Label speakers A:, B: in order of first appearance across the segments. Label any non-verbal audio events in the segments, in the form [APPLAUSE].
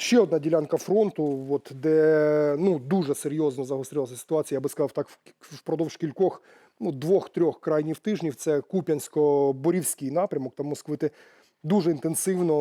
A: ще одна ділянка фронту, от, де ну, дуже серйозно загострилася ситуація, я би сказав так, впродовж кількох, ну, двох-трьох крайніх тижнів. Це Куп'янсько-Борівський напрямок. Там москвити дуже інтенсивно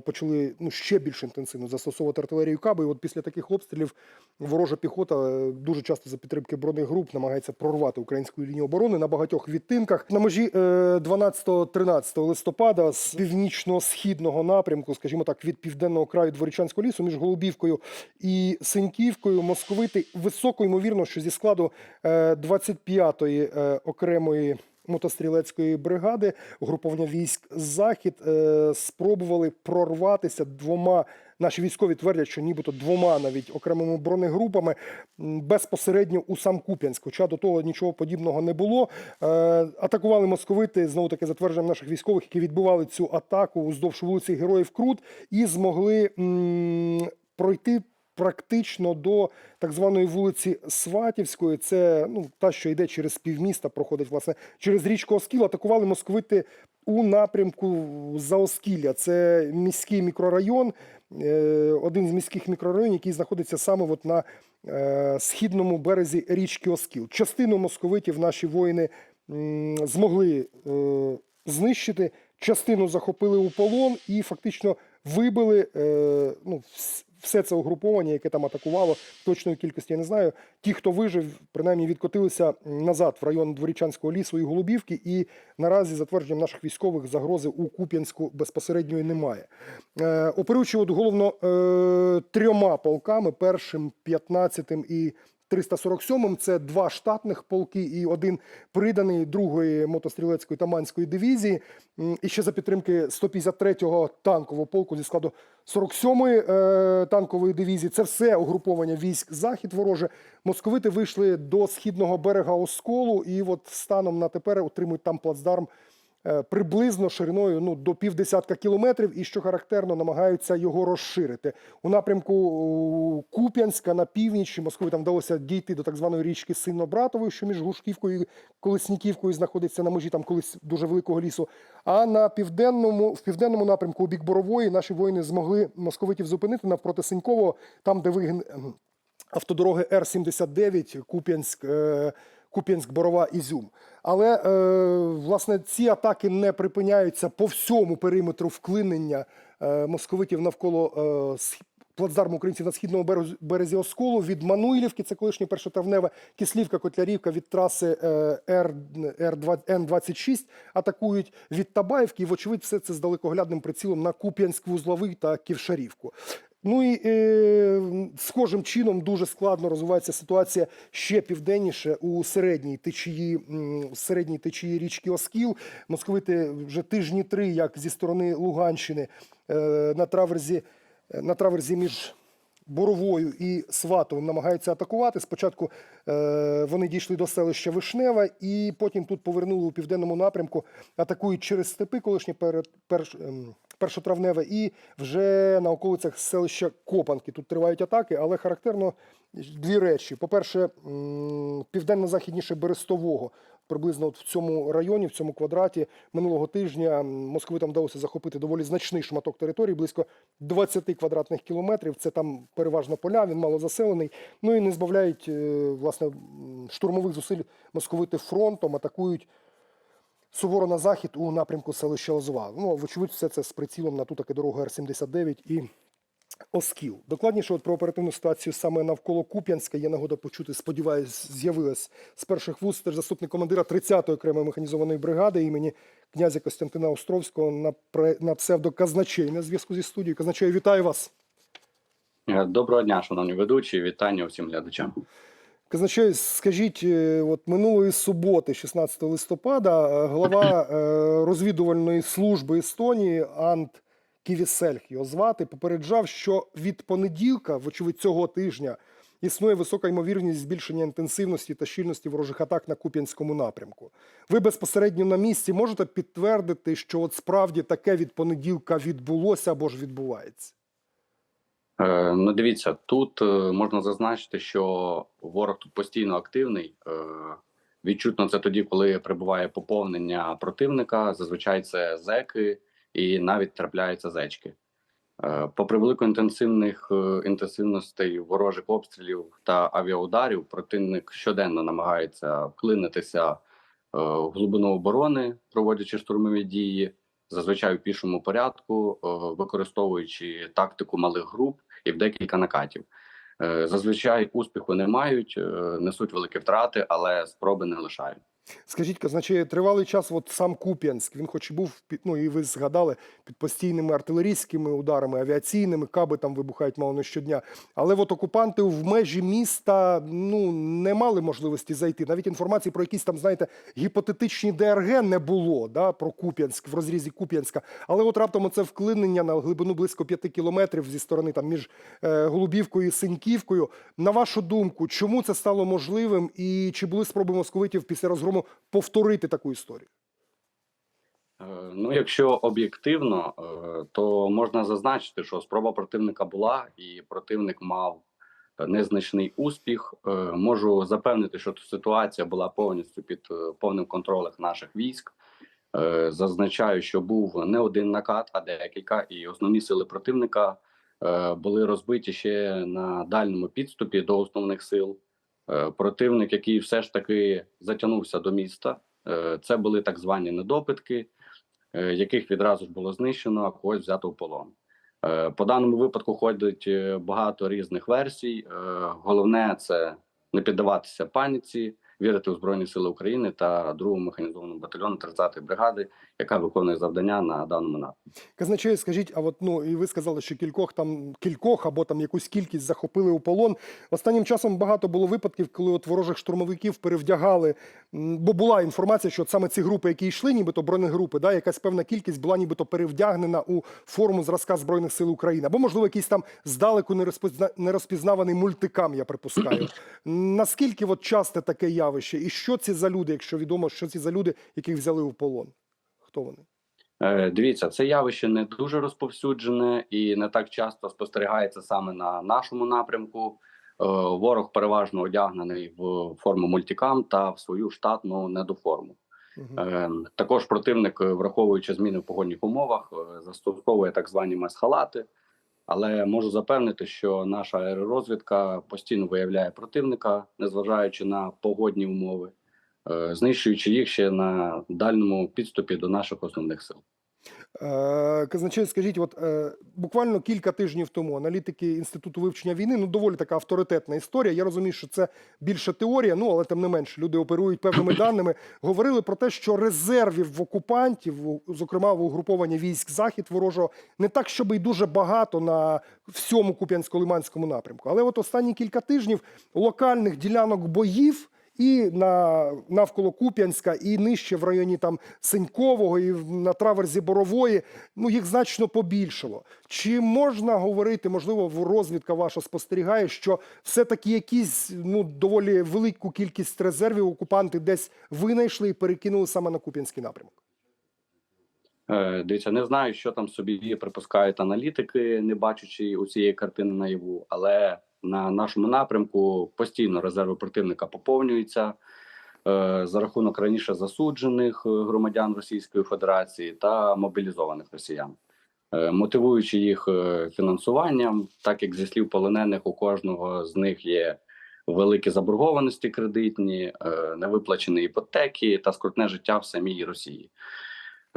A: почали ну, ще більш інтенсивно застосовувати артилерію каби. І от після таких обстрілів ворожа піхота е, дуже часто за підтримки бронегруп намагається прорвати українську лінію оборони на багатьох відтинках. На межі е, 12-13 листопада з північно-східного напрямку, скажімо так, від південного краю Дворічанського лісу між Голубівкою і Синьківкою московити високо ймовірно, що зі складу е, 25-ї е, окремої мотострілецької бригади угруповання військ Захід е, спробували прорватися двома. Наші військові твердять, що нібито двома навіть окремими бронегрупами безпосередньо у сам Куп'янськ. Хоча до того нічого подібного не було. Е, атакували московити знову таки затвердженням наших військових, які відбували цю атаку уздовж вулиці Героїв Крут, і змогли м, пройти практично до так званої вулиці Сватівської. Це ну та, що йде через півміста, проходить власне через річку Оскіл. Атакували московити у напрямку Заоскілля. Це міський мікрорайон, е, один з міських мікрорайонів, який знаходиться саме от на е, східному березі річки Оскіл. Частину московитів наші воїни змогли е, знищити, частину захопили у полон і фактично вибили ну, все це угруповання, яке там атакувало, точної кількості я не знаю. Ті, хто вижив, принаймні відкотилися назад в район Дворічанського лісу і Голубівки, і наразі, за твердженням наших військових, загрози у Куп'янську безпосередньої немає. Е, оперуючи от головно е, трьома полками, першим, 15-м і 347-м, це два штатних полки і один приданий другої мотострілецької таманської дивізії. І ще за підтримки 153-го танкового полку зі складу 47-ї е, танкової дивізії. Це все угруповання військ захід вороже. Московити вийшли до східного берега Осколу, і от станом на тепер утримують там плацдарм приблизно шириною ну, до півдесятка кілометрів, і що характерно, намагаються його розширити. У напрямку Куп'янська на північ Москві там вдалося дійти до так званої річки Синно-Братової, що між Гушківкою і Колесніківкою знаходиться на межі там колись дуже великого лісу. А на південному, в південному напрямку у бік Борової наші воїни змогли московитів зупинити навпроти Синькового, там, де вигін ем, автодороги Р-79, Куп'янськ, е, Куп'янськ, Борова, Ізюм. Але е, власне ці атаки не припиняються по всьому периметру вклинення е, московитів навколо е, плацдарму українців на східному березі, Осколу від Мануїлівки, це колишнє першотравневе, Кислівка, Котлярівка від траси е, Р, Р2, Н-26 атакують від Табаївки. І, вочевидь, все це з далекоглядним прицілом на Куп'янськ-Вузловий та Ківшарівку. Ну і е, схожим чином дуже складно розвивається ситуація ще південніше у середній течії, середній течії річки Оскіл. Московити вже тижні три, як зі сторони Луганщини, е, на траверзі, е, на траверзі між Боровою і Сватовим намагаються атакувати. Спочатку е, вони дійшли до селища Вишнева, і потім тут повернули у південному напрямку, атакують через степи, колишнє перед, перш, ем, першотравневе, і вже на околицях селища Копанки. Тут тривають атаки, але характерно дві речі: по-перше, південно-західніше Берестового. Приблизно от в цьому районі, в цьому квадраті минулого тижня московитам вдалося захопити доволі значний шматок території, близько 20 квадратних кілометрів. Це там переважно поля, він мало заселений. Ну і не збавляють е, власне штурмових зусиль московити фронтом, атакують суворо на захід у напрямку селища Лозова. Ну, вочевидь, все це з прицілом на ту таки дорогу Р-79 і Оскіл. Докладніше от про оперативну ситуацію саме навколо Куп'янська є нагода почути, сподіваюсь, з'явилась з перших вуст теж заступник командира 30-ї окремої механізованої бригади імені князя Костянтина Островського на, на псевдо Казначей на зв'язку зі студією. Казначей, вітаю вас.
B: Е, Доброго дня, шановні ведучі, вітання всім глядачам.
A: Казначей, скажіть, е, от минулої суботи, 16 листопада, е, глава е, розвідувальної служби Естонії Ант Ківісельх його звати, попереджав, що від понеділка, вочевидь цього тижня, існує висока ймовірність збільшення інтенсивності та щільності ворожих атак на Куп'янському напрямку. Ви безпосередньо на місці можете підтвердити, що от справді таке від понеділка відбулося або ж відбувається?
B: Е, ну, дивіться, тут е, можна зазначити, що ворог тут постійно активний. Е, відчутно це тоді, коли прибуває поповнення противника. Зазвичай це зеки і навіть трапляються зечки. Е, Попри велику інтенсивних е, інтенсивностей ворожих обстрілів та авіаударів, противник щоденно намагається вклинитися е, в глибину оборони, проводячи штурмові дії, зазвичай у пішому порядку, використовуючи тактику малих груп і в декілька накатів. Зазвичай успіху не мають, несуть великі втрати, але спроби не лишають.
A: Скажіть, значить, тривалий час, от сам Куп'янськ, він хоч і був ну і ви згадали, під постійними артилерійськими ударами, авіаційними, каби там вибухають мало не щодня. Але от окупанти в межі міста ну не мали можливості зайти. Навіть інформації про якісь там, знаєте, гіпотетичні ДРГ не було да, про Куп'янськ в розрізі Куп'янська. Але от раптом це вклинення на глибину близько п'яти кілометрів зі сторони там між е, Голубівкою і Синьківкою. На вашу думку, чому це стало можливим, і чи були спроби московитів після розгрому повторити таку історію?
B: Е, Ну, якщо об'єктивно, е, то можна зазначити, що спроба противника була, і противник мав незначний успіх. Е, Можу запевнити, що ситуація була повністю під повним контролем наших військ. Зазначаю, що був не один накат, а декілька, і основні сили противника були розбиті ще на дальньому підступі до основних сил. Е, Противник, який все ж таки затягнувся до міста, е, це були так звані недопитки е, яких відразу ж було знищено, а когось взято в полон. По даному випадку ходить багато різних версій. Головне це не піддаватися паніці, вірити у Збройні Сили України та другому механізованому батальйону 30-ї бригади, яка виконує завдання на даному напрямку.
A: Казначей, скажіть, а от ну і ви сказали, що кількох там кількох або там якусь кількість захопили у полон. Останнім часом багато було випадків, коли от ворожих штурмовиків перевдягали. Бо була інформація, що от саме ці групи, які йшли, нібито бронегрупи, да, якась певна кількість була нібито перевдягнена у форму зразка збройних сил України, або можливо якийсь там здалеку нерозпозна- нерозпізнаваний мультикам, я припускаю. [CLEARS THROAT] Наскільки от часте таке явище, і що ці за люди, якщо відомо, що ці за люди, яких взяли у полон? Хто вони?
B: Е, Дивіться, це явище не дуже розповсюджене і не так часто спостерігається саме на нашому напрямку. Е, Ворог переважно одягнений в форму мультикам та в свою штатну недоформу. Е, Також противник, враховуючи зміни в погодних умовах, застосовує так звані месхалати. Але можу запевнити, що наша аеророзвідка постійно виявляє противника, незважаючи на погодні умови, е, знищуючи їх ще на дальньому підступі до наших основних сил.
A: Е, Казначей, скажіть, от е, буквально кілька тижнів тому аналітики інституту вивчення війни, ну доволі така авторитетна історія. Я розумію, що це більше теорія, ну але тим не менше, люди оперують певними [COUGHS] даними. Говорили про те, що резервів в окупантів, зокрема в угрупованні військ захід ворожого, не так, щоб і дуже багато на всьому Куп'янсько-Лиманському напрямку. Але от останні кілька тижнів локальних ділянок боїв. І на навколо Куп'янська, і нижче в районі там Синькового, і на траверзі Борової. Ну їх значно побільшало. Чи можна говорити, можливо, розвідка ваша спостерігає, що все-таки якісь ну доволі велику кількість резервів окупанти десь винайшли і перекинули саме на Куп'янський напрямок?
B: Е, Дивіться, не знаю, що там собі припускають аналітики, не бачачи усієї картини наяву, але на нашому напрямку постійно резерви противника поповнюються е, за рахунок раніше засуджених е, громадян Російської Федерації та мобілізованих росіян, Е, мотивуючи їх фінансуванням, так як зі слів полонених, у кожного з них є великі заборгованості кредитні, невиплачені іпотеки та скрутне життя в самій Росії.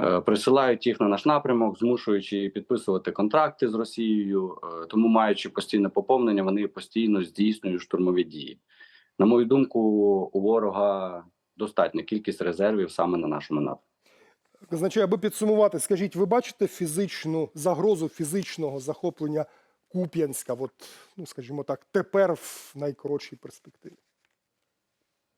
B: Е, Присилають їх на наш напрямок, змушуючи підписувати контракти з Росією. Е, Тому, маючи постійне поповнення, вони постійно здійснюють штурмові дії. На мою думку, у ворога достатня кількість резервів саме на нашому напрямку.
A: Казначей, аби підсумувати, скажіть, ви бачите фізичну загрозу фізичного захоплення Куп'янська? От, ну скажімо так, тепер в найкоротшій перспективі.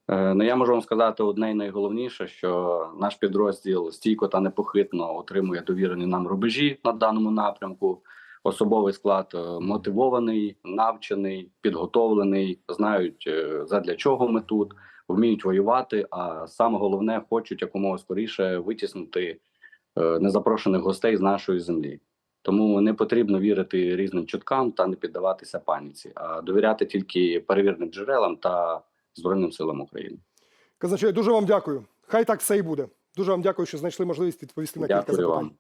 B: Е, Ну, я можу вам сказати одне і найголовніше, що наш підрозділ стійко та непохитно отримує довірені нам рубежі на даному напрямку. Особовий склад е, мотивований, навчений, підготовлений, знають е, задля чого ми тут, вміють воювати. А саме головне, хочуть якомога скоріше витіснити незапрошених гостей з нашої землі. Тому не потрібно вірити різним чуткам та не піддаватися паніці, а довіряти тільки перевіреним джерелам та Збройним силам України.
A: Казначей, дуже вам дякую. Хай так все і буде. Дуже вам дякую, що знайшли можливість відповісти на кілька запитань.
B: вам.